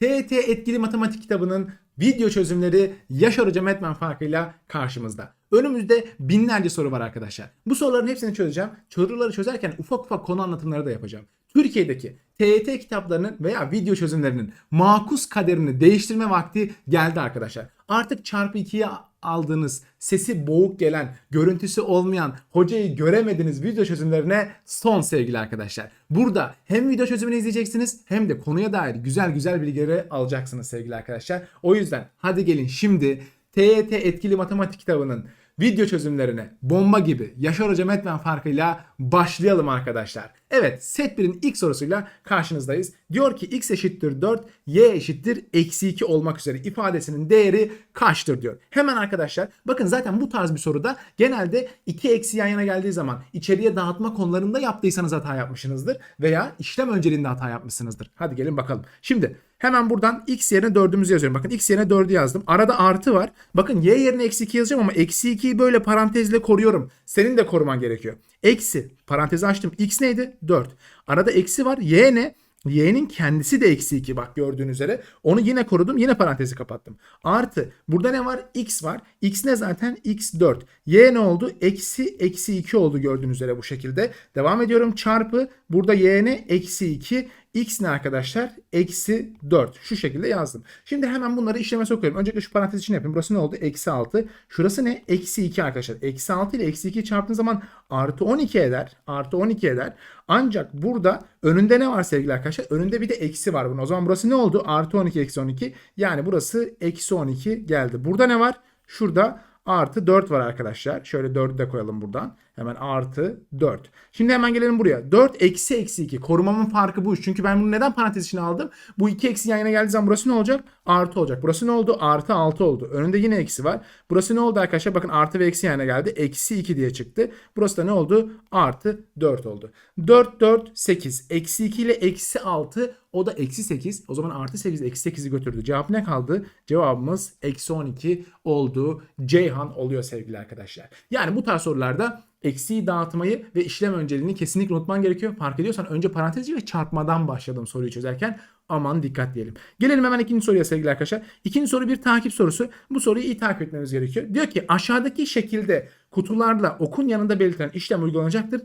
TET Etkili Matematik kitabının video çözümleri Yaşar Hoca Metmen farkıyla karşımızda. Önümüzde binlerce soru var arkadaşlar. Bu soruların hepsini çözeceğim. Soruları çözerken ufak ufak konu anlatımları da yapacağım. Türkiye'deki TET kitaplarının veya video çözümlerinin makus kaderini değiştirme vakti geldi arkadaşlar. Artık çarpı 2'ye aldığınız, sesi boğuk gelen, görüntüsü olmayan, hocayı göremediğiniz video çözümlerine son sevgili arkadaşlar. Burada hem video çözümünü izleyeceksiniz hem de konuya dair güzel güzel bilgileri alacaksınız sevgili arkadaşlar. O yüzden hadi gelin şimdi TYT Etkili Matematik kitabının video çözümlerine bomba gibi Yaşar Hoca Metmen farkıyla başlayalım arkadaşlar. Evet set 1'in ilk sorusuyla karşınızdayız. Diyor ki x eşittir 4, y eşittir eksi 2 olmak üzere ifadesinin değeri kaçtır diyor. Hemen arkadaşlar bakın zaten bu tarz bir soruda genelde 2 eksi yan yana geldiği zaman içeriye dağıtma konularında yaptıysanız hata yapmışsınızdır veya işlem önceliğinde hata yapmışsınızdır. Hadi gelin bakalım. Şimdi Hemen buradan x yerine 4'ümüzü yazıyorum. Bakın x yerine 4'ü yazdım. Arada artı var. Bakın y yerine eksi 2 yazacağım ama eksi 2'yi böyle parantezle koruyorum. Senin de koruman gerekiyor. Eksi parantezi açtım. x neydi? 4. Arada eksi var. y ne? Y'nin kendisi de eksi 2 bak gördüğünüz üzere. Onu yine korudum. Yine parantezi kapattım. Artı burada ne var? X var. X ne zaten? X 4. Y ne oldu? Eksi eksi 2 oldu gördüğünüz üzere bu şekilde. Devam ediyorum. Çarpı burada Y ne? Eksi 2. X ne arkadaşlar? Eksi 4. Şu şekilde yazdım. Şimdi hemen bunları işleme sokuyorum. Öncelikle şu parantez için yapayım. Burası ne oldu? Eksi 6. Şurası ne? Eksi 2 arkadaşlar. Eksi 6 ile eksi 2 çarptığın zaman artı 12 eder. Artı 12 eder. Ancak burada önünde ne var sevgili arkadaşlar? Önünde bir de eksi var bunun. O zaman burası ne oldu? Artı 12 eksi 12. Yani burası eksi 12 geldi. Burada ne var? Şurada artı 4 var arkadaşlar. Şöyle 4'ü de koyalım buradan. Hemen artı 4. Şimdi hemen gelelim buraya. 4 eksi eksi 2. Korumamın farkı bu. Çünkü ben bunu neden parantez içine aldım? Bu 2 eksi yan yana geldiği zaman burası ne olacak? Artı olacak. Burası ne oldu? Artı 6 oldu. Önünde yine eksi var. Burası ne oldu arkadaşlar? Bakın artı ve eksi yan yana geldi. Eksi 2 diye çıktı. Burası da ne oldu? Artı 4 oldu. 4, 4, 8. Eksi 2 ile eksi 6 o da eksi 8. O zaman artı 8 eksi 8'i götürdü. Cevap ne kaldı? Cevabımız eksi 12 oldu. Ceyhan oluyor sevgili arkadaşlar. Yani bu tarz sorularda eksiği dağıtmayı ve işlem önceliğini kesinlikle unutman gerekiyor. Fark ediyorsan önce parantez ve çarpmadan başladım soruyu çözerken. Aman dikkat diyelim. Gelelim hemen ikinci soruya sevgili arkadaşlar. İkinci soru bir takip sorusu. Bu soruyu iyi takip etmemiz gerekiyor. Diyor ki aşağıdaki şekilde kutularla okun yanında belirtilen işlem uygulanacaktır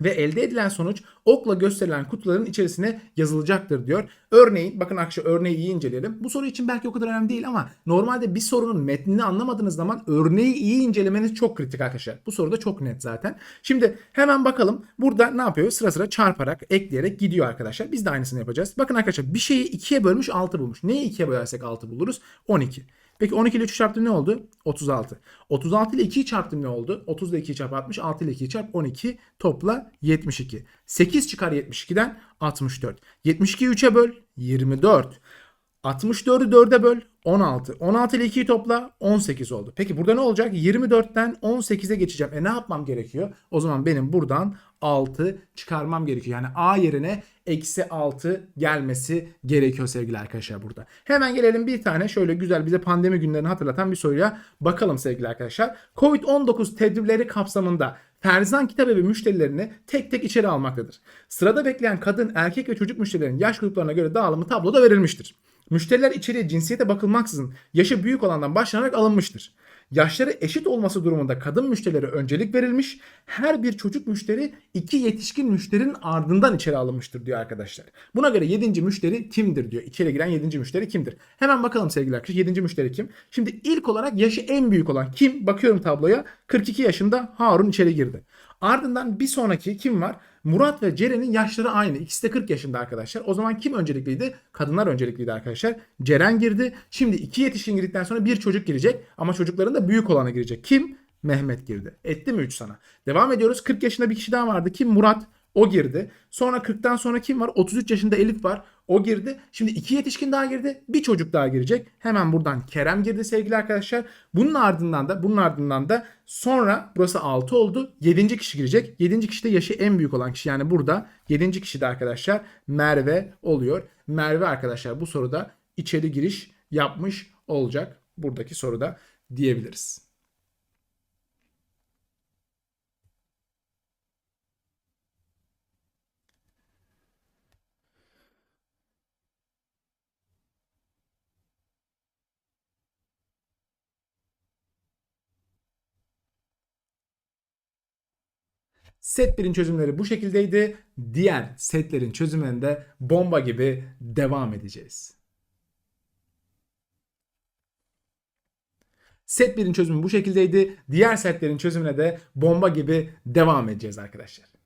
ve elde edilen sonuç okla gösterilen kutuların içerisine yazılacaktır diyor. Örneğin bakın arkadaşlar örneği iyi inceleyelim. Bu soru için belki o kadar önemli değil ama normalde bir sorunun metnini anlamadığınız zaman örneği iyi incelemeniz çok kritik arkadaşlar. Bu soruda çok net zaten. Şimdi hemen bakalım burada ne yapıyor? Sıra sıra çarparak, ekleyerek gidiyor arkadaşlar. Biz de aynısını yapacağız. Bakın arkadaşlar bir şeyi ikiye bölmüş 6 bulmuş. Neyi ikiye bölersek 6 buluruz? 12. Peki 12 ile 3'ü çarptım ne oldu? 36. 36 ile 2'yi çarptım ne oldu? 30 ile 2'yi çarp 60. 6 ile 2'yi çarp 12. Topla 72. 8 çıkar 72'den 64. 72'yi 3'e böl 24. 64'ü 4'e böl 16. 16 ile 2'yi topla 18 oldu. Peki burada ne olacak? 24'ten 18'e geçeceğim. E ne yapmam gerekiyor? O zaman benim buradan 6 çıkarmam gerekiyor. Yani A yerine eksi 6 gelmesi gerekiyor sevgili arkadaşlar burada. Hemen gelelim bir tane şöyle güzel bize pandemi günlerini hatırlatan bir soruya bakalım sevgili arkadaşlar. Covid-19 tedbirleri kapsamında Ferzan Kitabevi müşterilerini tek tek içeri almaktadır. Sırada bekleyen kadın, erkek ve çocuk müşterilerin yaş gruplarına göre dağılımı tabloda verilmiştir. Müşteriler içeriye cinsiyete bakılmaksızın yaşı büyük olandan başlanarak alınmıştır. Yaşları eşit olması durumunda kadın müşterilere öncelik verilmiş. Her bir çocuk müşteri iki yetişkin müşterinin ardından içeri alınmıştır diyor arkadaşlar. Buna göre 7. müşteri kimdir diyor. İçeri giren 7. müşteri kimdir? Hemen bakalım sevgili arkadaşlar 7. müşteri kim? Şimdi ilk olarak yaşı en büyük olan kim? Bakıyorum tabloya 42 yaşında Harun içeri girdi. Ardından bir sonraki kim var? Murat ve Ceren'in yaşları aynı. İkisi de 40 yaşında arkadaşlar. O zaman kim öncelikliydi? Kadınlar öncelikliydi arkadaşlar. Ceren girdi. Şimdi iki yetişkin girdikten sonra bir çocuk girecek. Ama çocukların da büyük olanı girecek. Kim? Mehmet girdi. Etti mi 3 sana? Devam ediyoruz. 40 yaşında bir kişi daha vardı. Kim? Murat. O girdi. Sonra 40'tan sonra kim var? 33 yaşında Elif var. O girdi. Şimdi iki yetişkin daha girdi. Bir çocuk daha girecek. Hemen buradan Kerem girdi sevgili arkadaşlar. Bunun ardından da bunun ardından da sonra burası 6 oldu. 7. kişi girecek. 7. kişi de yaşı en büyük olan kişi. Yani burada 7. kişi de arkadaşlar Merve oluyor. Merve arkadaşlar bu soruda içeri giriş yapmış olacak. Buradaki soruda diyebiliriz. Set 1'in çözümleri bu şekildeydi. Diğer setlerin çözümlerinde bomba gibi devam edeceğiz. Set 1'in çözümü bu şekildeydi. Diğer setlerin çözümüne de bomba gibi devam edeceğiz arkadaşlar.